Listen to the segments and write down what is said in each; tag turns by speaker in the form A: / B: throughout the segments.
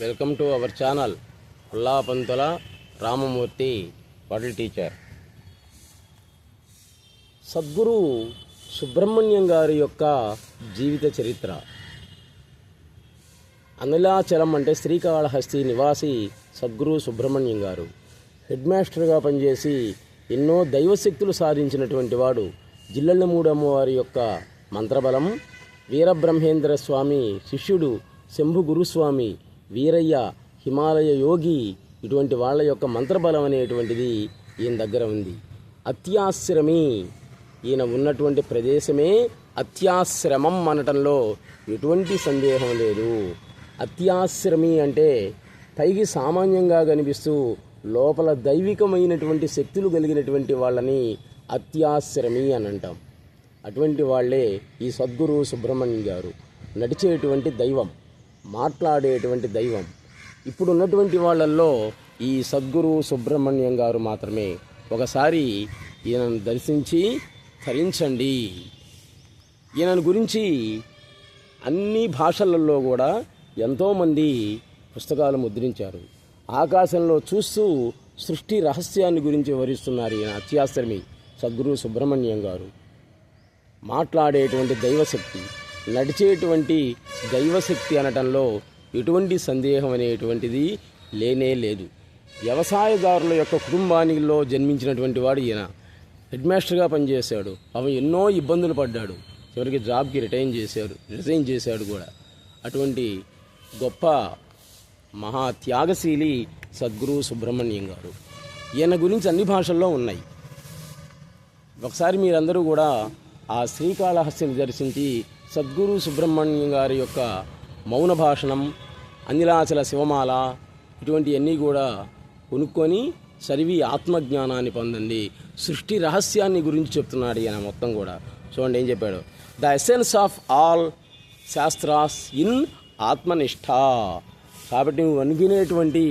A: Welcome to our channel. Pullapantula Ramamurthy బడల్ teacher. Sadguru Subrahmanyam గారి యొక్క జీవిత చరిత్ర. అనిలాచలం అంటే శ్రీకాళహస్తి నివాసి సద్గురు సుబ్రహ్మణ్యం గారు. హెడ్ మాస్టర్గా పనిచేసి ఎన్నో దైవశక్తులు సాధించినటువంటి వాడు జిల్లెళ్ళమూడు వారి యొక్క మంత్రబలం వీరబ్రహ్మేంద్ర స్వామి శిష్యుడు శంభు గురుస్వామి వీరయ్య హిమాలయ యోగి ఇటువంటి వాళ్ళ యొక్క మంత్రబలం అనేటువంటిది ఈయన దగ్గర ఉంది. అత్యాశ్రమి ఈయన ఉన్నటువంటి ప్రదేశమే అత్యాశ్రమం అనటంలో ఎటువంటి సందేహం లేదు. అత్యాశ్రమి అంటే పైకి సామాన్యంగా కనిపిస్తూ లోపల దైవికమైనటువంటి శక్తులు కలిగినటువంటి వాళ్ళని అత్యాశ్రమి అని అంటాం అటువంటి వాళ్ళే ఈ సద్గురు సుబ్రహ్మణ్యం గారు. నడిచేటువంటి దైవం. మాట్లాడేటువంటి దైవం. ఇప్పుడు ఉన్నటువంటి వాళ్ళల్లో ఈ సద్గురు సుబ్రహ్మణ్యం గారు మాత్రమే. ఒకసారి ఈయనను దర్శించి ధరించండి ఈయన గురించి అన్ని భాషలలో కూడా ఎంతోమంది పుస్తకాలు ముద్రించారు. ఆకాశంలో చూస్తూ సృష్టి రహస్యాన్ని గురించి వివరిస్తున్నారు ఈయన అత్యాశ్రమి సద్గురు సుబ్రహ్మణ్యం గారు. మాట్లాడేటువంటి దైవశక్తి నడిచేటువంటి దైవశక్తి అనటంలో ఎటువంటి సందేహం అనేటువంటిది లేనే లేదు. వ్యవసాయదారుల యొక్క కుటుంబానిలో జన్మించినటువంటి వాడు ఈయన. హెడ్ మాస్టర్గా పనిచేశాడు. అవి ఎన్నో ఇబ్బందులు పడ్డాడు. చివరికి జాబ్కి రిటైన్ చేశాడు రిజైన్ చేశాడు కూడా. అటువంటి గొప్ప మహా త్యాగశీలి సద్గురు సుబ్రహ్మణ్యం గారు. ఈయన గురించి అన్ని భాషల్లో ఉన్నాయి. ఒకసారి మీరందరూ కూడా ఆ శ్రీకాళహస్తిని దర్శించి సద్గురు సుబ్రహ్మణ్యం గారి యొక్క మౌన భాషణం అనిలాచల శివమాల ఇటువంటివన్నీ కూడా కొనుక్కొని చదివి ఆత్మజ్ఞానాన్ని పొందండి. సృష్టి రహస్యాన్ని గురించి చెప్తున్నాడు ఈయన మొత్తం కూడా. చూడండి ఏం చెప్పాడు. The essence of all shastras in atmanishta కాబట్టి నువ్వు అనుకునేటువంటి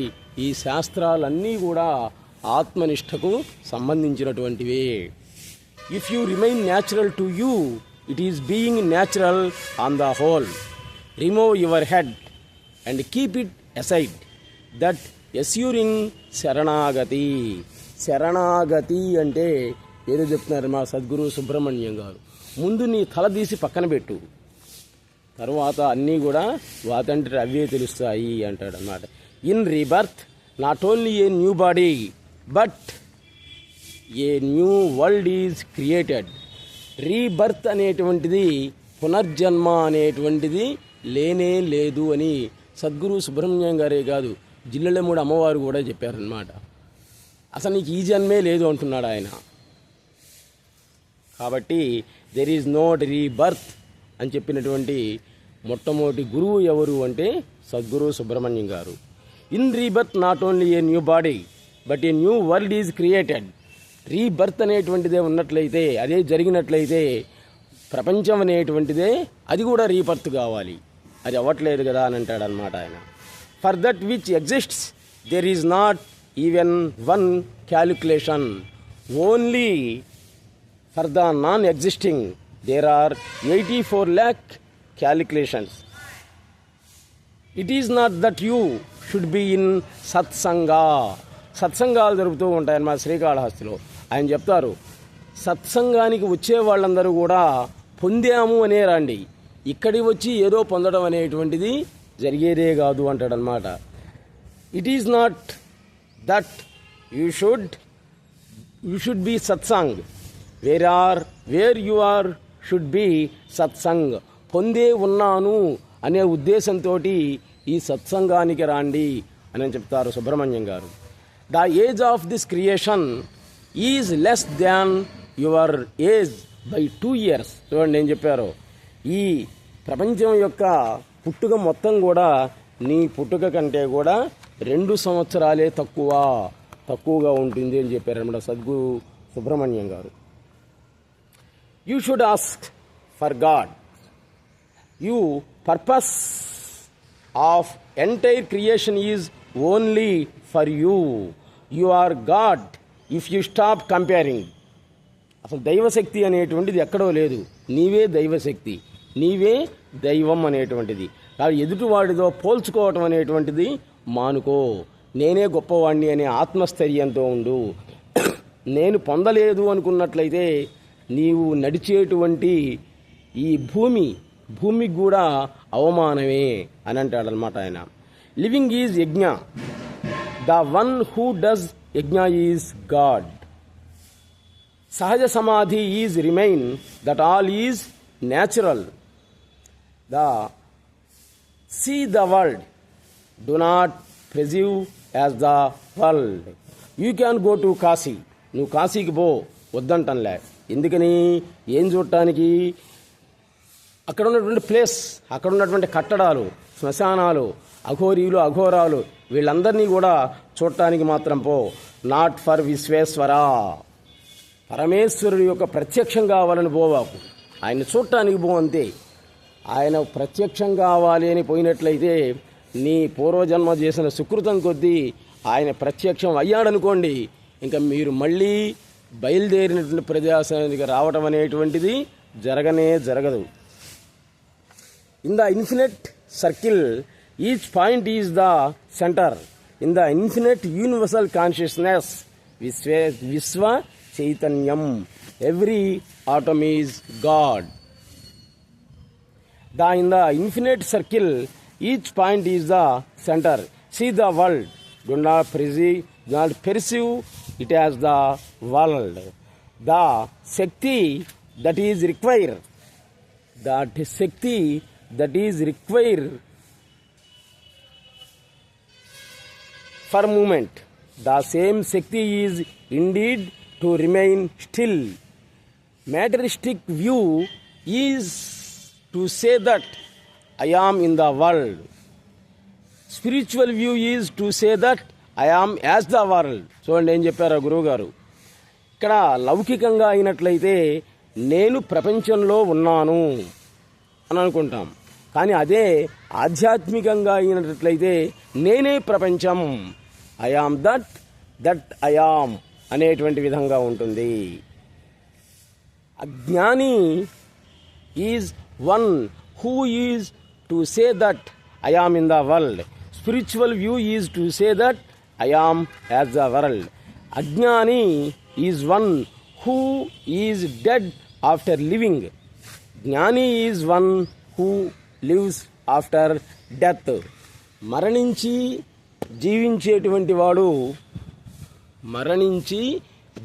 A: ఈ శాస్త్రాలన్నీ కూడా ఆత్మనిష్టకు సంబంధించినటువంటివే. If you remain natural to you it is being natural on the whole remove your head and keep it aside that ensuring sharanagati. శరణాగతి అంటే ఏదో చెప్తున్నారు మా సద్గురు సుబ్రహ్మణ్యం గారు. ముందు నీ తల తీసి పక్కన పెట్టు. తర్వాత అన్నీ కూడా వాతంటే అవే తెలుస్తాయి అంటాడు అన్నమాట in rebirth not only a new body but a new world is created rebirth అనేటువంటిది పునర్జన్మ అనేటువంటిది లేనే లేదు అని సద్గురు సుబ్రహ్మణ్యం గారే కాదు జిల్లెలమూడు అమ్మవారు కూడా చెప్పారనమాట అసలు నీకు ఈ జన్మే లేదు అంటున్నాడు ఆయన. కాబట్టి దెర్ ఈజ్ నోట్ రీబర్త్ అని చెప్పినటువంటి మొట్టమొదటి గురువు ఎవరు అంటే సద్గురు సుబ్రహ్మణ్యం గారు. In rebirth not only a new body but a new world is created rebirth అనేటువంటిదే ఉన్నట్లయితే అదే జరిగినట్లయితే ప్రపంచం అనేటువంటిదే అది కూడా రీబర్త్ కావాలి. అది అవ్వట్లేదు కదా అని అంటాడు అనమాట ఆయన. For that which exists there is not even one calculation only for the non existing there are eighty four lakh calculations it is not that you should be in satsanga సత్సంగాలు జరుపుతూ ఉంటాయన్నమాట శ్రీకాళహస్తిలో. ఆయన చెప్తారు సత్సంగానికి వచ్చే వాళ్ళందరూ కూడా పొందాము అనే రండి. ఇక్కడికి వచ్చి ఏదో పొందడం అనేటువంటిది జరిగేదే కాదు అంటాడనమాట it is not that you should you should be satsang where are where you are should be satsang పొందే ఉన్నాను అనే ఉద్దేశంతో ఈ సత్సంగానికి రాండి అని చెప్తారు సుబ్రహ్మణ్యం గారు. The age of this creation is less than your age by two years. చూడండి ఏం చెప్పారు. ఈ ప్రపంచం యొక్క పుట్టుక మొత్తం కూడా నీ పుట్టుక కంటే కూడా రెండు సంవత్సరాలే తక్కువ తక్కువగా ఉంటుంది అని చెప్పారనమాట సద్గురు సుబ్రహ్మణ్యం గారు. You should ask for God you purpose of entire creation is only for you you are God if you stop comparing అసలు దైవశక్తి అనేటువంటిది ఎక్కడో లేదు. నీవే దైవశక్తి నీవే దైవం అనేటువంటిది. కాబట్టి ఎదుటివాడితో పోల్చుకోవటం అనేటువంటిది మానుకో. నేనే గొప్పవాణ్ణి అనే ఆత్మస్థైర్యంతో ఉండు. నేను పొందలేదు అనుకున్నట్లయితే నీవు నడిచేటువంటి ఈ భూమి భూమికి కూడా అవమానమే అని అంటాడనమాట ఆయన. Living is yajna. The one who does yajna is God. Sahaja samadhi is remain that all is natural. The see the world. Do not perceive as the world. You can go to Kashi. నువ్వు కాశీకి పో వద్దంటంలే ఎందుకని? ఏం చూడటానికి? అక్కడ ఉన్నటువంటి place అక్కడ ఉన్నటువంటి కట్టడాలు శ్మశానాలు అఘోరీలు అఘోరాలు వీళ్ళందరినీ కూడా చూడటానికి మాత్రం పో. Not for Vishweshwara. పరమేశ్వరుడు యొక్క ప్రత్యక్షం కావాలని పోవాకు ఆయన చూడటానికి పో అంతే. ఆయన ప్రత్యక్షం కావాలి అని పోయినట్లయితే నీ పూర్వజన్మ చేసిన సుకృతం కొద్దీ ఆయన ప్రత్యక్షం అయ్యాడనుకోండి. ఇంకా మీరు మళ్ళీ బయలుదేరినటువంటి ప్రదేశానికి రావటం అనేటువంటిది జరగనే జరగదు. In the infinite circle Each point is the center in the infinite universal consciousness, Viswa, Viswa Chaitanyam. Every atom is God. The, in the infinite circle, each point is the center. See the world. Do not perceive, do not perceive it as the world. The Shakti that is required. That Shakti that is required for movement the same shakti is indeed to remain still materialistic view is to say that I am in the world. Spiritual view is to say that I am as the world. చూడండి ఏం చెప్పారు గురువు గారు ఇక్కడ లౌకికంగా అయినట్లయితే నేను ప్రపంచంలో ఉన్నాను అని అనుకుంటాం కానీ అదే ఆధ్యాత్మికంగా అయినట్లయితే నేనే ప్రపంచం. ఐఆమ్ దట్ దట్ ఐ అనేటువంటి విధంగా ఉంటుంది. Ajnani is one who is to say that I in the world spiritual view is to say that I'm as the world ajnani is one who is dead after living jnani is one who lives after death. మరణించి జీవించేటువంటి వాడు మరణించి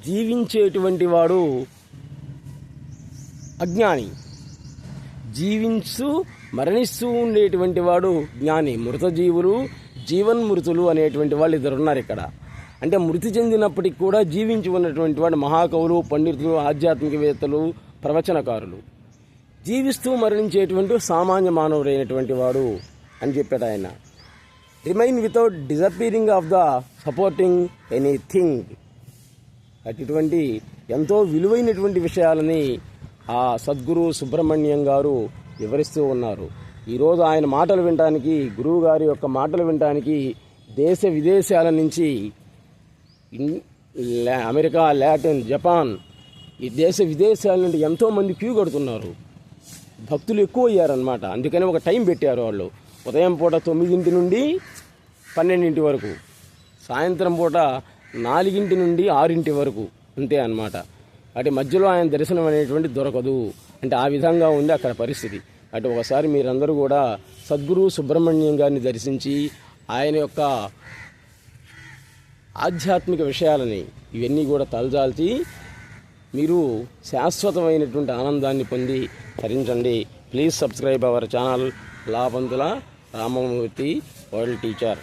A: జీవించేటువంటి వాడు అజ్ఞాని. జీవించు మరణిస్తూ ఉండేటువంటి వాడు జ్ఞాని. మృతజీవులు జీవన్మృతులు అనేటువంటి వాళ్ళు ఇద్దరు ఉన్నారు ఇక్కడ. అంటే మృతి చెందినప్పటికి కూడా జీవించి ఉన్నటువంటి వాడు మహాకవులు పండితులు ఆధ్యాత్మికవేత్తలు ప్రవచనకారులు. జీవిస్తూ మరణించేటువంటి సామాన్య మానవుడైనటువంటి వాడు అని చెప్పాడు ఆయన. Remain without disappearing of the supporting anything అటువంటి ఎంతో విలువైనటువంటి విషయాలని ఆ సద్గురు సుబ్రహ్మణ్యం గారు వివరిస్తూ ఉన్నారు. ఈరోజు ఆయన మాటలు వినడానికి గురువు గారి యొక్క మాటలు వినడానికి దేశ విదేశాల నుంచి అమెరికా లాటిన్ జపాన్ ఈ దేశ విదేశాల నుండి ఎంతోమంది క్యూ కడుతున్నారు. భక్తులు ఎక్కువ అయ్యారనమాట అందుకని ఒక టైం పెట్టారు వాళ్ళు. ఉదయం పూట తొమ్మిదింటి నుండి పన్నెండింటి వరకు. సాయంత్రం పూట నాలుగింటి నుండి ఆరింటి వరకు. అంతే అన్నమాట. అటు మధ్యలో ఆయన దర్శనం అనేటువంటి దొరకదు. అంటే ఆ విధంగా ఉంది అక్కడ పరిస్థితి. అటు ఒకసారి మీరందరూ కూడా సద్గురు సుబ్రహ్మణ్యం గారిని దర్శించి ఆయన యొక్క ఆధ్యాత్మిక విషయాలని ఇవన్నీ కూడా తలజాల్చి మీరు శాశ్వతమైనటువంటి ఆనందాన్ని పొంది తరించండి. Please subscribe our channel. లాభంతుల Ramamurthy world teacher.